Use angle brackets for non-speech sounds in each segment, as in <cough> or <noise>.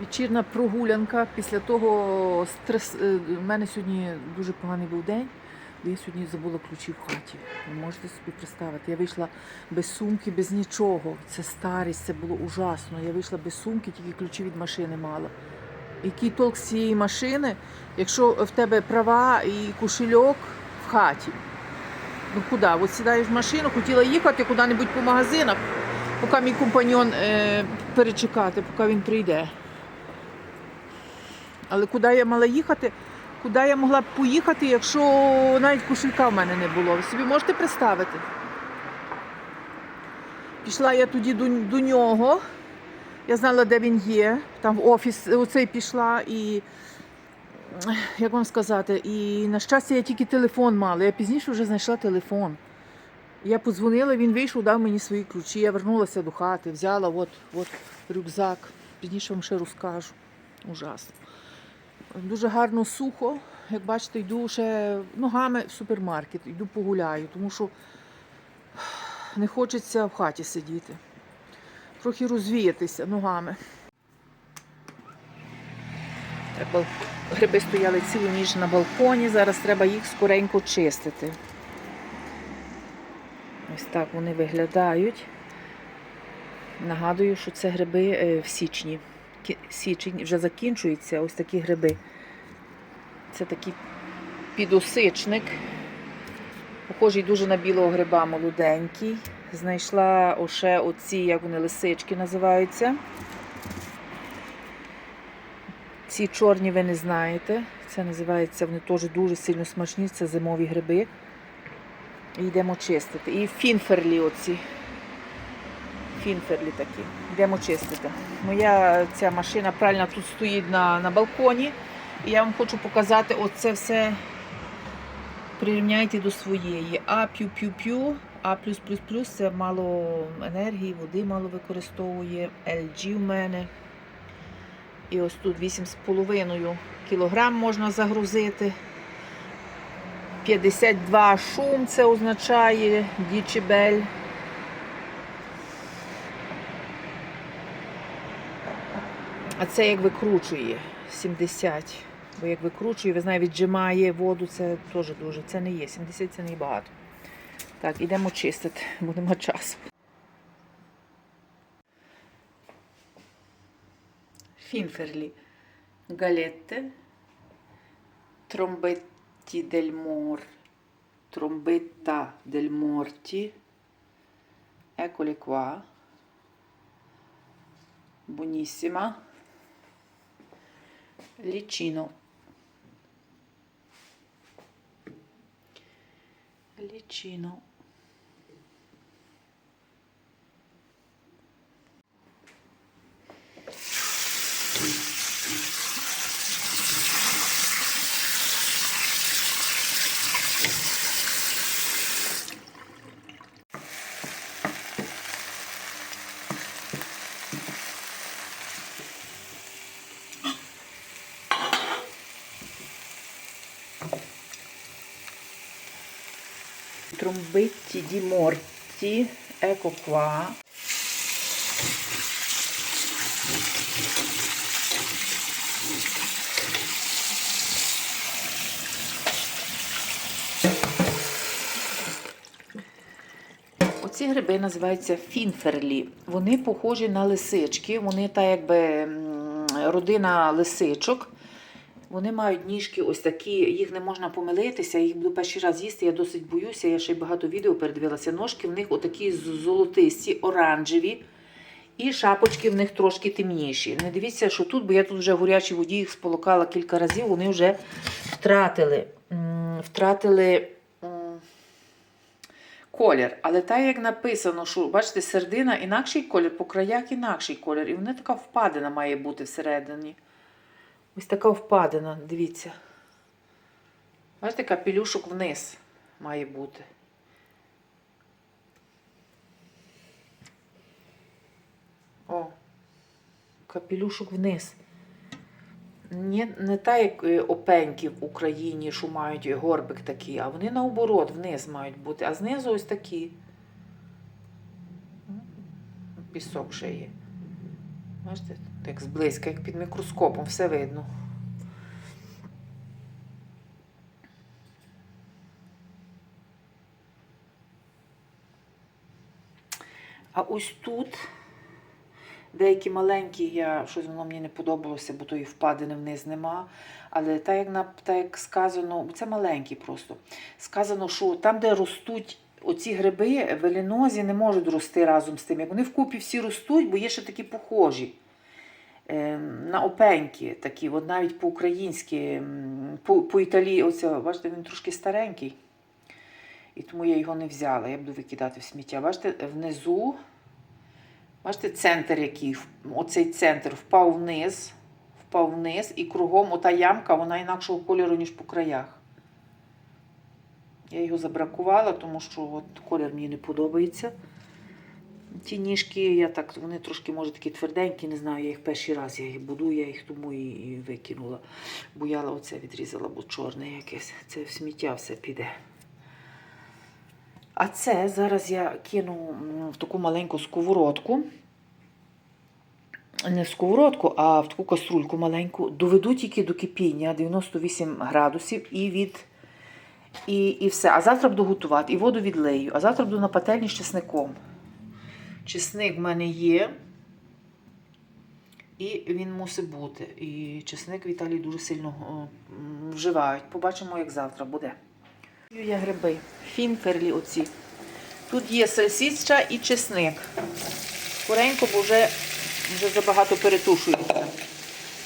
Вечірна прогулянка після того стрес. е, У мене сьогодні дуже поганий був день, бо я сьогодні забула ключі в хаті. Ви можете собі представити. Я вийшла без сумки, без нічого. Це старість, це було ужасно. Я вийшла без сумки, тільки ключі від машини мала. Який толк з цієї машини, якщо в тебе права і кошельок в хаті? Ну куди? От сідаєш в машину, хотіла їхати куди-небудь по магазинах, поки мій компаньон е, перечекати, поки він прийде. Але куди я мала їхати? Куди я могла б поїхати, якщо навіть кошелька в мене не було? Ви собі можете представити? Пішла я тоді до, до нього. Я знала, де він є. Там в офіс оцей пішла і. Як вам сказати, і на щастя, я тільки телефон мала. Я пізніше вже знайшла телефон. Я подзвонила, він вийшов, дав мені свої ключі. Я вернулася до хати, взяла от, от рюкзак. Пізніше вам ще розкажу. Ужасно. Дуже гарно сухо. Як бачите, йду ще ногами в супермаркет, йду погуляю, тому що не хочеться в хаті сидіти. Трохи розвіятися ногами. Треба... Гриби стояли цілу ніч на балконі, зараз треба їх скоренько чистити. Ось так вони виглядають. Нагадую, що це гриби е, в січні. Січень вже закінчується ось такі гриби. Це такий підосичник. Похожий дуже на білого гриба молоденький. Знайшла ще оці, як вони лисички називаються. Ці чорні ви не знаєте. Це називається, вони теж дуже сильно смачні, це зимові гриби. І йдемо чистити. І фінферлі оці. Фінферлі такі. Йдемо чистити. Моя ця машина правильно тут стоїть на, на балконі. І я вам хочу показати оце все. Прирівняйте до своєї. А п'ю-п'ю-п'ю, А плюс плюс це мало енергії, води мало використовує. LG в мене. І ось тут 8,5 кг можна загрузити. 52 шум це означає дічебель. А це як викручує 70. Бо як викручує, ви знаєте, віджимає воду, це теж дуже. Це не є. 70 це не багато. Так, ідемо чистити, <laughs> будемо часу. Фінферлі. Галетте. Тромбетті дель мор. Trombetta del Morti. Eccole qua. Buonissima. Licino. Licino. Trombetti di morti, ecco qua. Оці гриби називаються фінферлі. Вони похожі на лисички, вони та якби родина лисичок. Вони мають ніжки ось такі, їх не можна помилитися, їх буду перший раз їсти, я досить боюся, я ще й багато відео передивилася. Ножки в них отакі золотисті, оранжеві, і шапочки в них трошки темніші. Не дивіться, що тут, бо я тут вже в горячій воді їх сполокала кілька разів, вони вже втратили, втратили колір. Але так, як написано, що бачите, сердина інакший колір, по краях інакший колір. І вона така впадина має бути всередині. Ось така впадина, дивіться. Бачите, капелюшок вниз має бути. О, капелюшок вниз. Не, не так, як е, опеньки в Україні, що мають горбик такий, а вони наоборот вниз мають бути, а знизу ось такі. Пісок ще є. Бачите, Так зблизька, як під мікроскопом, все видно. А ось тут деякі маленькі, я щось воно мені не подобалося, бо тої впадини вниз нема. Але так як, так як сказано, це маленькі просто. Сказано, що там, де ростуть оці гриби, велінозі не можуть рости разом з тим. Як вони вкупі всі ростуть, бо є ще такі похожі. е, На опеньки такі, от навіть по-українськи, по, по італії, оце, бачите, він трошки старенький. І тому я його не взяла. Я буду викидати в сміття. Бачите, внизу, бачите, центр який, оцей центр впав вниз, впав вниз, і кругом ота ямка, вона інакшого кольору, ніж по краях. Я його забракувала, тому що от колір мені не подобається. Ті ніжки, я так, вони трошки, може, такі тверденькі, не знаю, я їх перший раз я їх буду, я їх тому і, викинула. Бояла оце відрізала, бо чорне якесь. Це в сміття все піде. А це зараз я кину в таку маленьку сковородку. Не в сковородку, а в таку каструльку маленьку. Доведу тільки до кипіння 98 градусів і від. І, і все. А завтра буду готувати, і воду відлею. А завтра буду на пательні з чесником. Чесник в мене є. І він мусить бути. І чесник в Італії дуже сильно о, вживають. Побачимо, як завтра буде. Я гриби, фінферлі оці. Тут є сальсіча і чесник. Скоренько, бо вже, вже забагато перетушується.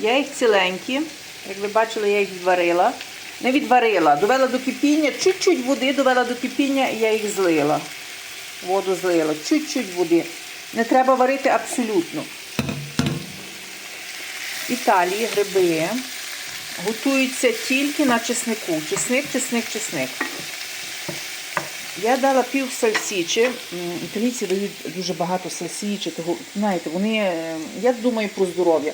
Я їх ціленькі, як ви бачили, я їх відварила. Не відварила, довела до кипіння, чуть-чуть води довела до кипіння і я їх злила. Воду злила, чуть-чуть води. Не треба варити абсолютно. В Італії гриби готуються тільки на чеснику. Чесник, чесник, чесник. Я дала пів сальсічі. Італійці дають дуже багато сальсічі. Знаєте, вони, е, я думаю про здоров'я.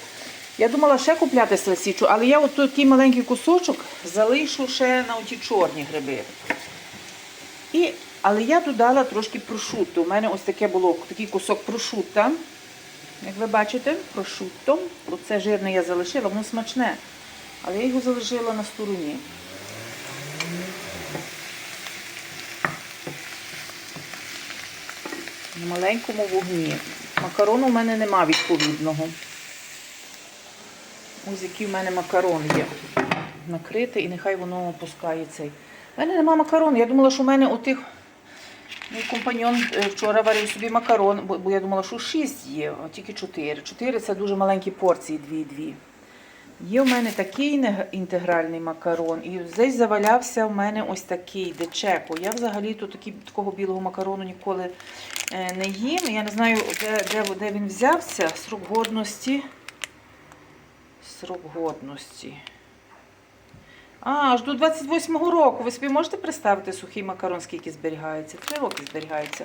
Я думала ще купляти сальсічу, але я от такий маленький кусочок залишу ще на оті чорні гриби. І, але я додала трошки прошутто. У мене ось таке було такий кусок прошутта. Як ви бачите, прошутто. Оце жирне я залишила, воно смачне. Але я його залишила на стороні. На маленькому вогні. Макарону в мене нема відповідного. Ось який в мене макарон є. Накритий і нехай воно опускає цей. У мене нема макарону. Я думала, що в мене отих. Мій компаньон е, вчора варив собі макарон, бо, я думала, що 6 є, а тільки 4. 4 це дуже маленькі порції, 2-2. Є в мене такий інтегральний макарон, і десь завалявся в мене ось такий дечеко. Я взагалі-то такі, такого білого макарону ніколи е, не їм. Я не знаю, де, де, де він взявся. Срок годності. Срок годності. А, аж до 28-го року. Ви собі можете представити сухий макарон, скільки зберігається? Три роки зберігається.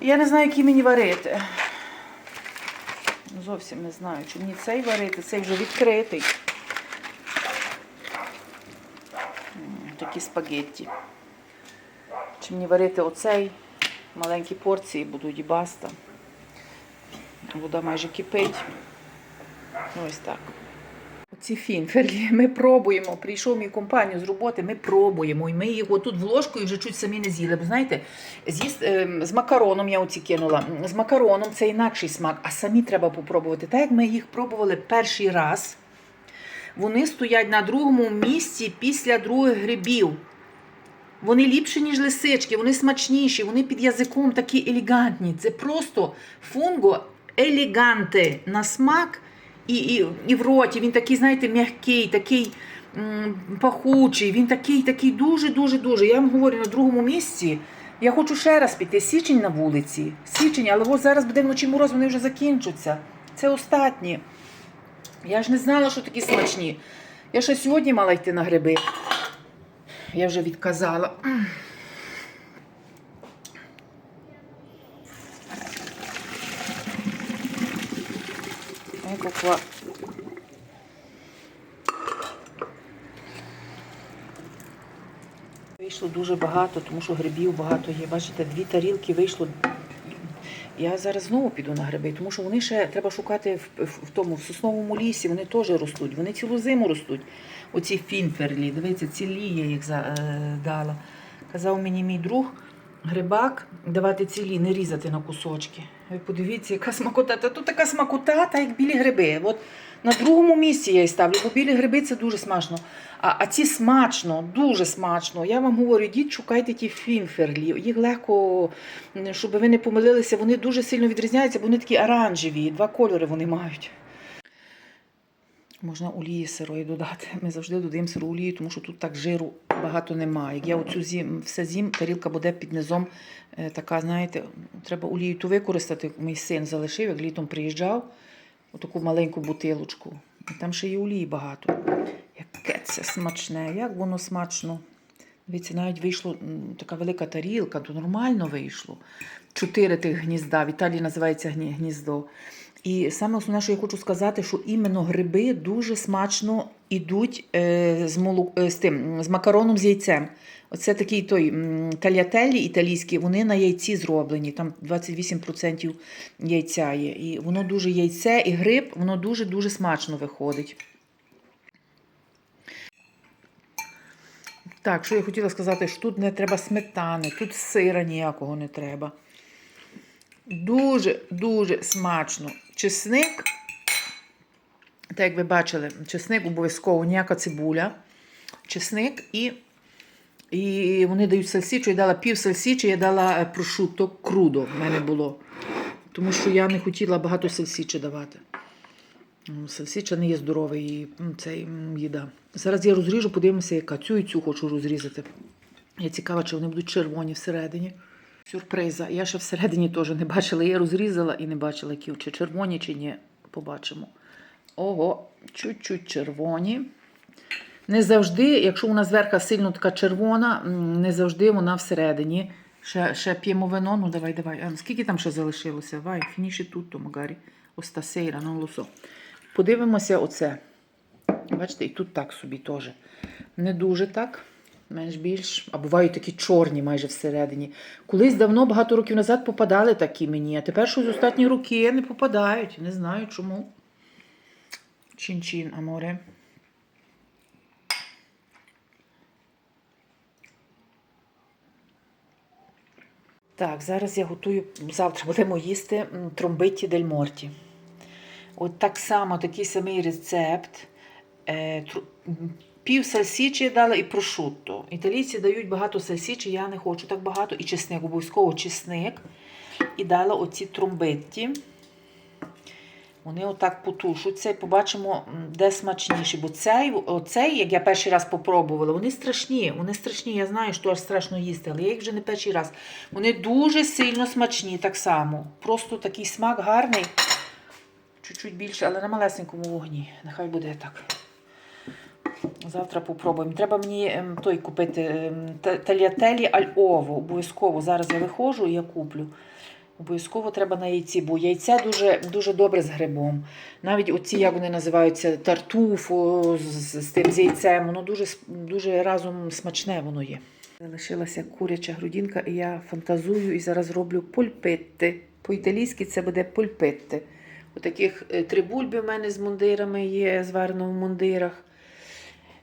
Я не знаю, який мені варити. Зовсім не знаю, чи мені цей варити, цей вже відкритий. Такі спагетті. Чи мені варити оцей? Маленькі порції будуть і баста. Вода майже кипить. Ось так. Оці фінферлі <laughs> ми пробуємо. Прийшов мій компанію з роботи, ми пробуємо. І ми його тут в ложку і вже чуть самі не з'їли. Бо знаєте, з'їст, ем, з макароном я оці кинула. З макароном це інакший смак, а самі треба попробувати. Так як ми їх пробували перший раз, вони стоять на другому місці після других грибів. Вони ліпші, ніж лисички, вони смачніші, вони під язиком такі елегантні. Це просто фунго елеганте на смак і, і, і в роті. Він такий, знаєте, м'який, такий м, пахучий. Він такий, такий дуже-дуже дуже. Я вам говорю на другому місці. Я хочу ще раз піти. Січень на вулиці. Січень, але ось зараз буде вночі мороз, вони вже закінчаться. Це останні. Я ж не знала, що такі смачні. Я ще сьогодні мала йти на гриби. Я вже відказала. Ой. Вийшло дуже багато, тому що грибів багато є. Бачите, дві тарілки вийшло Я зараз знову піду на гриби, тому що вони ще треба шукати в, в, тому в сосновому лісі, вони теж ростуть, вони цілу зиму ростуть. Оці фінферлі, дивіться, цілі я їх е, дала. Казав мені мій друг грибак давати цілі, не різати на кусочки. Ви подивіться, яка смакота. Та тут така смакота, та як білі гриби. От на другому місці я її ставлю, бо білі гриби це дуже смачно. А, а ці смачно, дуже смачно. Я вам говорю, йдіть, шукайте ті фінферлі. Їх легко, щоб ви не помилилися, вони дуже сильно відрізняються, бо вони такі оранжеві, два кольори вони мають. Можна олії сирої додати. <laughs> Ми завжди додаємо сиру олію, тому що тут так жиру багато немає. Як я оцю зім, все зім, тарілка буде під низом е, така, знаєте, треба олію ту використати. Мій син залишив, як літом приїжджав, отаку маленьку бутилочку. І там ще є олії багато. Яке це смачне, як воно смачно. Дивіться, навіть вийшло така велика тарілка, то нормально вийшло. Чотири тих гнізда. В Італії називається гні- гніздо. І саме основне, що я хочу сказати, що іменно гриби дуже смачно йдуть е, з, молу, е, з, тим, з макароном з яйцем. Оце такий той тальятелі італійські, вони на яйці зроблені. Там 28% яйця є. І воно дуже яйце і гриб, воно дуже-дуже смачно виходить. Так, що я хотіла сказати, що тут не треба сметани, тут сира ніякого не треба. Дуже-дуже смачно. Чесник, так як ви бачили, чесник обов'язково, ніяка цибуля. Чесник і, і вони дають сальсічу. Я дала пів сальсічі, я дала е, прошутто крудо в мене було. Тому що я не хотіла багато сальсічі давати. М, Сальсича не є здоровий цей їда. Зараз я розріжу, подивимося, яка цю і цю хочу розрізати. Я цікава, чи вони будуть червоні всередині. Сюрприза. Я ще всередині теж не бачила. Я розрізала і не бачила, які чи червоні, чи ні. Побачимо. Ого, чуть-чуть червоні. Не завжди, якщо вона зверху сильно така червона, не завжди вона всередині. Ще, ще п'ємо вино. Ну давай, давай. Скільки там ще залишилося? Вай, фініші тут, то магарі. Остасейра, ну лосо. Подивимося оце. Бачите, і тут так собі теж. Не дуже так, менш більш. А бувають такі чорні майже всередині. Колись давно, багато років назад, попадали такі мені, а тепер щось останні роки не попадають. Не знаю чому. Чин-чин, аморе. Так, зараз я готую, завтра будемо їсти тромбиті дель морті. От так само такий самий рецепт. Пів сальсічі дала і прошутто. Італійці дають багато сальсічі, я не хочу так багато. І чесник, обов'язково чесник. І дала оці тромбитті. Вони отак потушуться і побачимо, де смачніші. Бо цей, оцей, як я перший раз попробувала, вони страшні. Вони страшні. Я знаю, що аж страшно їсти, але я їх вже не перший раз. Вони дуже сильно смачні так само. Просто такий смак гарний. Чуть-чуть більше, але на малесенькому вогні. Нехай буде так. Завтра попробуємо. Треба мені ем, той купити ем, та- тальятелі альово. Обов'язково. Зараз я виходжу і я куплю. Обов'язково треба на яйці, бо яйце дуже, дуже добре з грибом. Навіть оці, як вони називаються, тартуфо з, з тим з яйцем, воно дуже, дуже разом смачне воно є. Залишилася куряча грудинка, і я фантазую і зараз роблю пульпетти. По-італійськи це буде пульпетти. Отаких е, три бульби в мене з мундирами є, зварено в мундирах.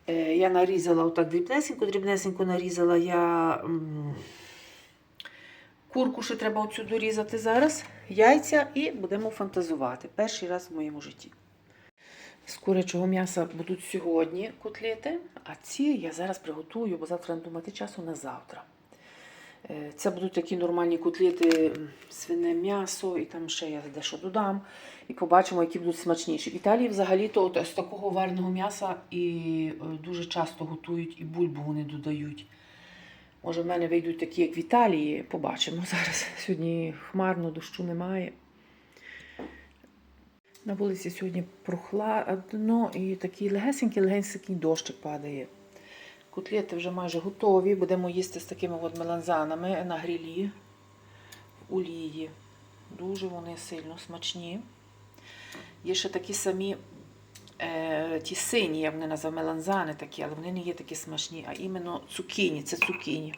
Е, Я нарізала отак дрібнесенько, дрібнесенько нарізала я курку, ще треба оцю дорізати зараз, яйця і будемо фантазувати. Перший раз в моєму житті. З курячого м'яса будуть сьогодні котлети, а ці я зараз приготую, бо завтра не думати часу на завтра. Е, Це будуть такі нормальні котлети, свине м'ясо, і там ще я дещо додам. І побачимо, які будуть смачніші. В Італії взагалі-то от з такого вареного м'яса і е, дуже часто готують, і бульбу вони додають. Може, в мене вийдуть такі, як в Італії. Побачимо <laughs> зараз. Сьогодні хмарно, дощу немає. На вулиці сьогодні прохладно і такий легесенький, легесенький дощик падає. Котлети вже майже готові. Будемо їсти з такими от меланзанами на грилі в олії. Дуже вони сильно смачні. Є ще такі самі е, ті сині, як вони називають, меланзани такі, але вони не є такі смачні, а іменно цукіні. Це цукіні.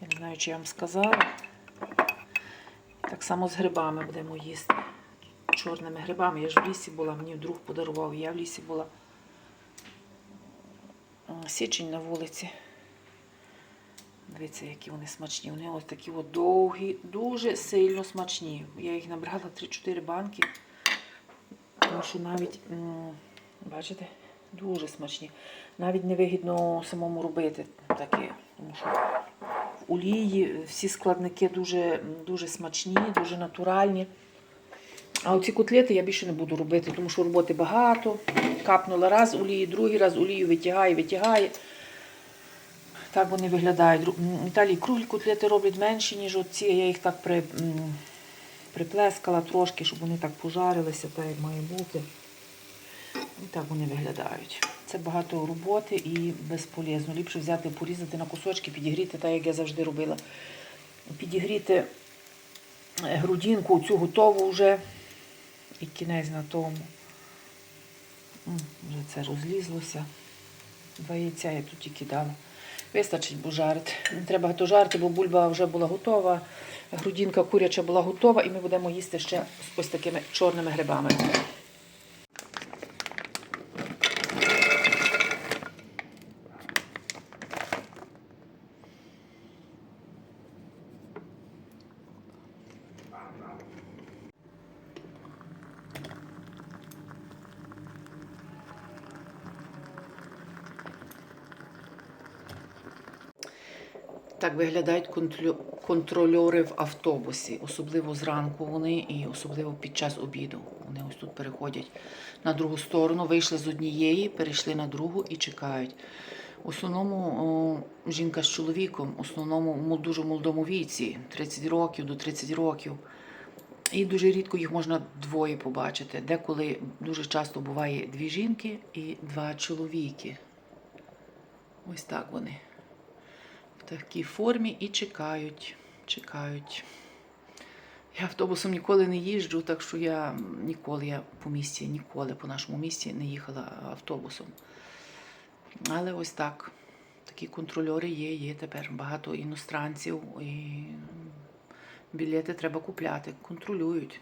Я не знаю, чи я вам сказала. Так само з грибами будемо їсти. Чорними грибами. Я ж в лісі була, мені друг подарував, я в лісі була. Січень на вулиці. Дивіться, які вони смачні. Вони ось такі от довгі, дуже сильно смачні. Я їх набрала 3-4 банки. Тому що навіть, бачите, дуже смачні. Навіть не вигідно самому робити таке. Тому що в олії всі складники дуже, дуже смачні, дуже натуральні. А оці котлети я більше не буду робити, тому що роботи багато. Капнула раз олії, другий раз олію витягає, витягає. Так вони виглядають. В Італії круглі котлети роблять менші, ніж оці. Я їх так при, приплескала трошки, щоб вони так пожарилися, так як має бути. І так вони виглядають. Це багато роботи і безполезно. Ліпше взяти, порізати на кусочки, підігріти, так як я завжди робила. Підігріти е, грудинку, цю готову вже. І кінець на тому. М, Вже це розлізлося. Два яйця я тут тільки дала. Вистачить, бо. Не треба то жарити, бо бульба вже була готова, грудинка куряча була готова, і ми будемо їсти ще ось такими чорними грибами. Так виглядають контрольори в автобусі, особливо зранку вони і особливо під час обіду. Вони ось тут переходять на другу сторону, вийшли з однієї, перейшли на другу і чекають. В основному о, жінка з чоловіком, в основному в дуже молодому віці, 30 років до 30 років. І дуже рідко їх можна двоє побачити. Деколи дуже часто буває дві жінки і два чоловіки. Ось так вони такій формі і чекають. Чекають. Я автобусом ніколи не їжджу, так що я ніколи я по місті, ніколи по нашому місті не їхала автобусом. Але ось так. Такі контрольори є, є тепер багато іностранців. І білети треба купляти, контролюють.